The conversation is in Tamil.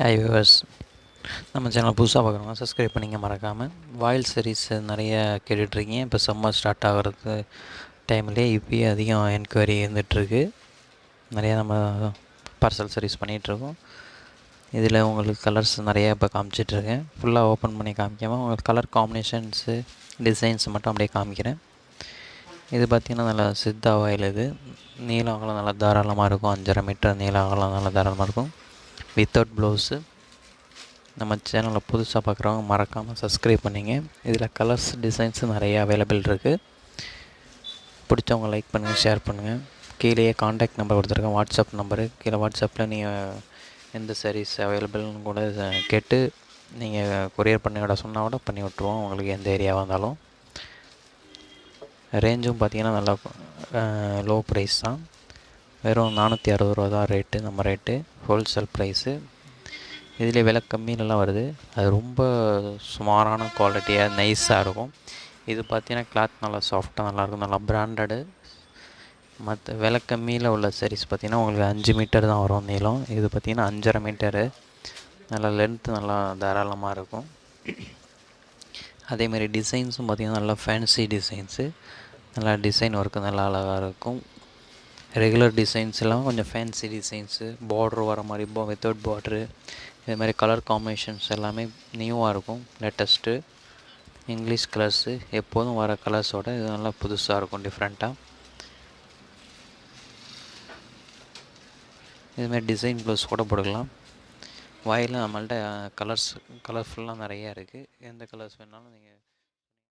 ஹாய் வியூவர்ஸ் நம்ம சேனல் புதுசாக பார்க்குறவங்க சப்ஸ்கிரைப் பண்ணிங்க மறக்காமல் வாயில் சீரிஸ் நிறைய கேட்டுட்ருக்கீங்க. இப்போ சம்மர் ஸ்டார்ட் ஆகிறது டைம்லேயே இப்போயே அதிகம் என்கொயரி இருந்துகிட்ருக்கு நிறையா நம்ம பார்சல் சர்வீஸ் பண்ணிகிட்ருக்கோம் இதில் உங்களுக்கு கலர்ஸ் நிறையா இப்போ காமிச்சிட்ருக்கேன். ஃபுல்லாக ஓப்பன் பண்ணி காமிக்காமல் உங்களுக்கு கலர் காம்பினேஷன்ஸு டிசைன்ஸ் மட்டும் அப்படியே காமிக்கிறேன். இது பார்த்திங்கன்னா நல்லா சித்தா வாயில் இது. நீளம் அகலம் நல்லா தாராளமாக இருக்கும். அஞ்சரை மீட்டர் நீளம் அகலம் நல்லா தாராளமாக இருக்கும். வித்தவுட் ப்ளவுஸு நம்ம சேனலில் புதுசாக பார்க்குறவங்க மறக்காமல் சப்ஸ்கிரைப் பண்ணிங்க. இதில் கலர்ஸ் டிசைன்ஸு நிறைய அவைலபிள் இருக்குது பிடிச்சவங்க லைக் பண்ணுங்கள் ஷேர் பண்ணுங்கள் கீழேயே காண்டாக்ட் நம்பர் கொடுத்துருக்கேன். வாட்ஸ்அப் நம்பரு கீழே வாட்ஸ்அப்பில் நீங்கள் எந்த சாரீஸ் அவைலபிள்னு கூட கேட்டு நீங்கள் கொரியர் பண்ணி விட சொன்னால் கூட பண்ணி விட்ருவோம் உங்களுக்கு எந்த ஏரியாவாக இருந்தாலும். ரேஞ்சும் பார்த்திங்கன்னா நல்லா லோ ப்ரைஸ் தான். வெறும் நானூற்றி அறுபது ரூபா தான் ரேட்டு நம்ம ரேட்டு ஹோல்சேல் ப்ரைஸு இதில் விலை கம்மியிலலாம் வருது. அது ரொம்ப சுமாரான குவாலிட்டியாக நைஸாக இருக்கும். இது பார்த்தீங்கன்னா கிளாத் நல்லா சாஃப்டாக நல்லாயிருக்கும் நல்லா பிராண்டடு மற்ற விலை கம்மியில் உள்ள சாரீஸ் பார்த்திங்கன்னா உங்களுக்கு அஞ்சு மீட்டர் தான் வரும் நீளம். இது பார்த்திங்கன்னா அஞ்சரை மீட்டரு நல்லா லென்த்து நல்லா தாராளமாக இருக்கும். அதேமாதிரி டிசைன்ஸும் பார்த்திங்கன்னா நல்லா ஃபேன்சி டிசைன்ஸு நல்லா டிசைன் ஒர்க்கு நல்லா அழகாக இருக்கும். ரெகுலர் டிசைன்ஸ் எல்லாம் கொஞ்சம் ஃபேன்சி டிசைன்ஸு பார்ட்ரு வர மாதிரி போ வித்தவுட் பார்ட்ரு இது மாதிரி கலர் காம்பினேஷன்ஸ் எல்லாமே நியூவாக இருக்கும் லேட்டஸ்ட்டு இங்கிலீஷ் கலர்ஸு எப்போதும் வர கலர்ஸோட இது நல்லா புதுசாக இருக்கும் டிஃப்ரெண்ட்டாக இதுமாதிரி டிசைன் ப்ளவுஸ் கூட போட்டுக்கலாம். வாயில் நம்மள்கிட்ட கலர்ஸ் கலர்ஃபுல்லாக நிறையா இருக்குது எந்த கலர்ஸ் வேணாலும் நீங்கள்